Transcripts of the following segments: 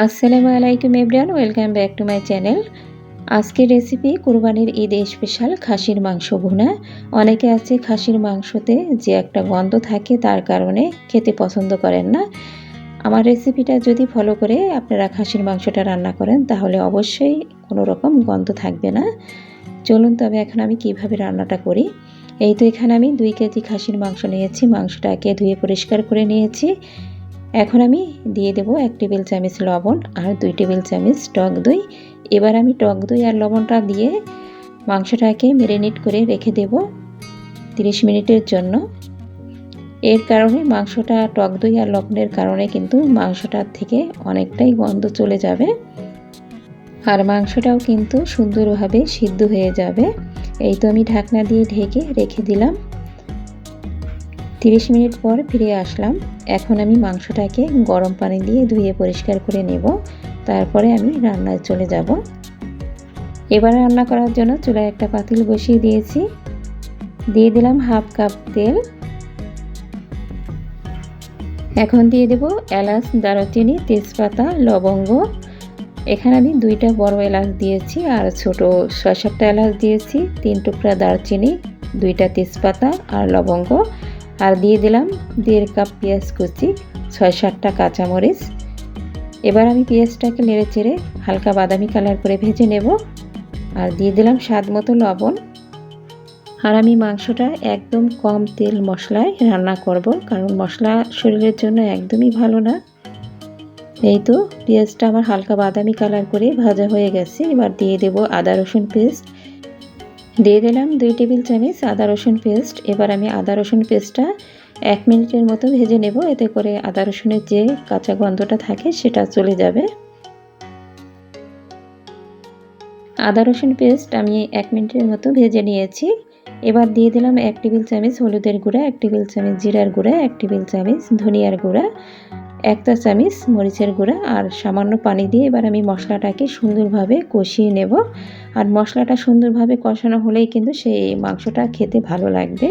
আসসালামু আলাইকুম everyone, welcome back to my channel. আজকের রেসিপি কুরবানির ঈদ স্পেশাল খাসির মাংস ভুনা। অনেকে আছে খাসির মাংসতে যে একটা গন্ধ থাকে তার কারণে খেতে পছন্দ করেন না। আমার রেসিপিটা যদি ফলো করে আপনারা খাসির মাংসটা রান্না করেন, তাহলে অবশ্যই কোনো রকম গন্ধ থাকবে না। চলুন তবে এখন আমি কীভাবে রান্নাটা করি। এই তো এখানে আমি দুই কেজি খাসির মাংস নিয়েছি। মাংসটাকে ধুয়ে পরিষ্কার করে নিয়েছি। এখন আমি দিয়ে দেব এক টেবিল চামচ লবণ আর দুই টেবিল চামচ টক দই। এবার আমি টক দই আর লবণটা দিয়ে মাংসটাকে ম্যারিনেট করে রেখে দেব 30 মিনিটের জন্য। এর কারণে মাংসটা টক দই আর লবণের কারণে কিন্তু মাংসটার থেকে অনেকটাই গন্ধ চলে যাবে। আর মাংসটাও কিন্তু সুন্দরভাবে সিদ্ধ হয়ে যাবে। এই তো আমি ঢাকনা দিয়ে ঢেকে রেখে দিলাম। 30 মিনিট পর ফিরে আসলাম। এখন আমি মাংসটাকে গরম পানি দিয়ে ধুয়ে পরিষ্কার করে নেব। তারপরে আমি রান্নায় চলে যাব। এবার রান্না করার জন্য চুলায় একটা পাতিল বসিয়ে দিয়েছি। দিয়ে দিলাম হাফ কাপ তেল। এখন দিয়ে দেব এলাচ, দারচিনি, তেজপাতা, লবঙ্গ। এখানে আমি দুইটা বড় এলাচ দিয়েছি আর ছোট ছয় সাতটা এলাচ দিয়েছি। তিন টুকরা দারচিনি, দুইটা তেজপাতা আর লবঙ্গ। আর দিয়ে দিলাম দেড় কাপ পেঁয়াজ কুচি, ছয় সাতটা কাঁচামরিচ। এবার আমি পেঁয়াজটাকে নেড়ে চেড়ে হালকা বাদামি কালার করে ভেজে নেব। আর দিয়ে দিলাম স্বাদ মতো লবণ। আর আমি মাংসটা একদম কম তেল মশলায় রান্না করব, কারণ মশলা শরীরের জন্য একদমই ভালো না। এই তো, পেঁয়াজটা আমার হালকা বাদামি কালার করে ভাজা হয়ে গেছে। এবার দিয়ে দেব আদা রসুন পেস্ট। দিয়ে দিলাম দুই টেবিল চামচ আদা রসুন পেস্ট। এবার আমি আদা রসুন পেস্টটা এক মিনিটের মতো ভেজে নেব। এতে করে আদা রসুনের যে কাঁচা গন্ধটা থাকে সেটা চলে যাবে। আদা রসুন পেস্ট আমি এক মিনিটের মতো ভেজে নিয়েছি। এবার দিয়ে দিলাম এক টেবিল চামচ হলুদের গুঁড়া, এক টেবিল চামচ জিরার গুঁড়া, এক টেবিল চামচ ধনিয়ার গুঁড়া, একটা চামচ মরিচের গুঁড়া আর সামান্য পানি দিয়ে এবার আমি মশলাটাকে সুন্দরভাবে কষিয়ে নেব। আর মশলাটা সুন্দরভাবে কষানো হলেই কিন্তু সেই মাংসটা খেতে ভালো লাগবে।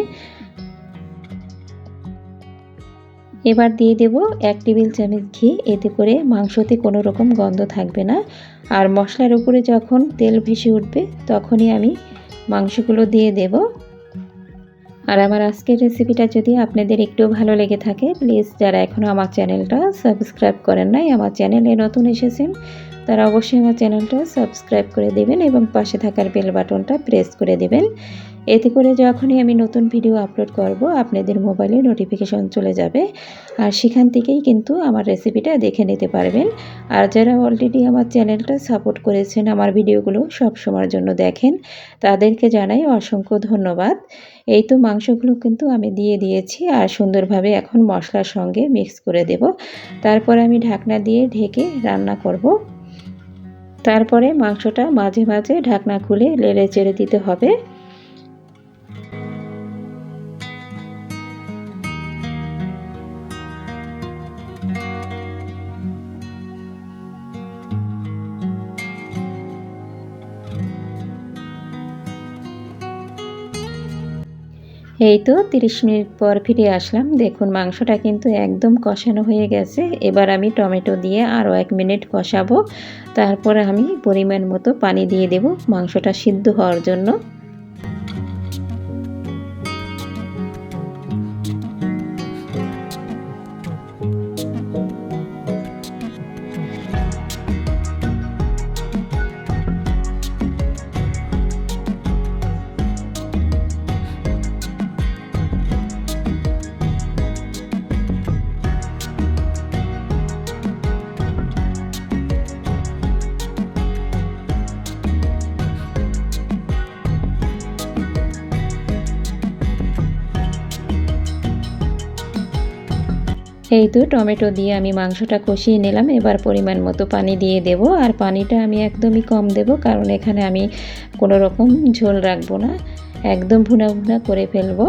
এবার দিয়ে দেব এক টেবিল চামচ ঘি, এতে করে মাংসতে কোনো রকম গন্ধ থাকবে না। আর মশলার উপরে যখন তেল ভেসে উঠবে, তখনই আমি মাংসগুলো দিয়ে দেব। আর আমার আজকের রেসিপিটা যদি আপনাদের একটু ভালো লেগে থাকে, প্লিজ যারা এখনও আমার চ্যানেলটা সাবস্ক্রাইব করেন নাই, আমার চ্যানেলে নতুন এসেছেন তারা অবশ্যই আমার চ্যানেলটা সাবস্ক্রাইব করে দেবেন এবং পাশে থাকার বেল বাটনটা প্রেস করে দেবেন। এতে করে যখনই আমি নতুন ভিডিও আপলোড করব, আপনাদের মোবাইলে নোটিফিকেশন চলে যাবে। আর সেখান থেকেই কিন্তু আমার রেসিপিটা দেখে নিতে পারবেন। আর যারা অলরেডি আমার চ্যানেলটা সাপোর্ট করেছেন, আমার ভিডিওগুলো সব সময়ের জন্য দেখেন, তাদেরকে জানাই অসংখ্য ধন্যবাদ। এই তো মাংসগুলো কিন্তু আমি দিয়ে দিয়েছি আর সুন্দরভাবে এখন মশলার সঙ্গে মিক্স করে দেব। তারপর আমি ঢাকনা দিয়ে ঢেকে রান্না করব। তারপরে মাংসটা মাঝে মাঝে ঢাকনা খুলে লেড়ে চেড়ে দিতে হবে। এই তো 30 মিনিট পর ফিরে আসলাম। দেখুন, মাংসটা কিন্তু একদম কষানো হয়ে গেছে। এবার আমি টমেটো দিয়ে আরও এক মিনিট কষাবো। তারপরে আমি পরিমাণ মতো পানি দিয়ে দেব মাংসটা সিদ্ধ হওয়ার জন্য। এই তো টমেটো দিয়ে আমি মাংসটা কষিয়ে নিলাম। এবার পরিমাণ মতো পানি দিয়ে দেব। আর পানিটা আমি একদমই কম দেব, কারণ এখানে আমি কোনো রকম ঝোল রাখব না। একদম ভুনা ভুনা করে ফেলব।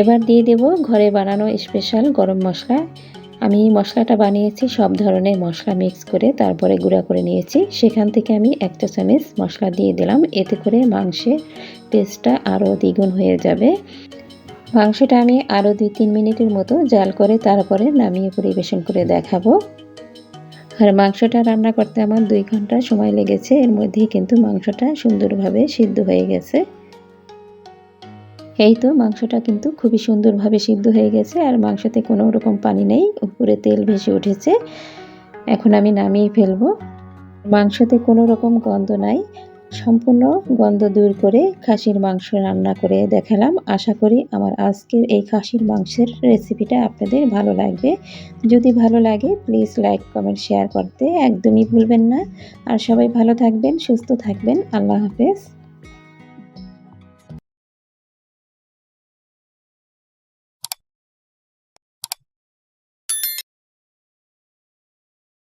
এবার দিয়ে দেব ঘরে বানানো স্পেশাল গরম মশলা। আমি মশলাটা বানিয়েছি, সব ধরনের মশলা মিক্স করে তারপরে গুঁড়া করে নিয়েছি। সেখান থেকে আমি একটা চামচ মশলা দিয়ে দিলাম, এতে করে মাংসের টেস্টটা আরও দ্বিগুণ হয়ে যাবে। মাংসটা আমি আরও দুই তিন মিনিটের মতো জাল করে তারপরে নামিয়ে পরিবেশন করে দেখাবো। আর মাংসটা রান্না করতে আমার দুই ঘণ্টা সময় লেগেছে, এর মধ্যেই কিন্তু মাংসটা সুন্দরভাবে সিদ্ধ হয়ে গেছে। এই তো মাংসটা কিন্তু খুবই সুন্দরভাবে সিদ্ধ হয়ে গেছে, আর মাংসতে কোনো রকম পানি নেই, উপরে তেল ভেসে উঠেছে। এখন আমি নামিয়ে ফেলব। মাংসতে কোনো রকম গন্ধ নাই, সম্পূর্ণ গন্ধ দূর করে খাসির মাংস রান্না করে দেখালাম। আশা করি আমার আজকের এই খাসির মাংসের রেসিপিটা আপনাদের ভালো লাগবে। যদি ভালো লাগে প্লিজ লাইক কমেন্ট শেয়ার করতে একদমই ভুলবেন না। আর সবাই ভালো থাকবেন, সুস্থ থাকবেন। আল্লাহ হাফেজ।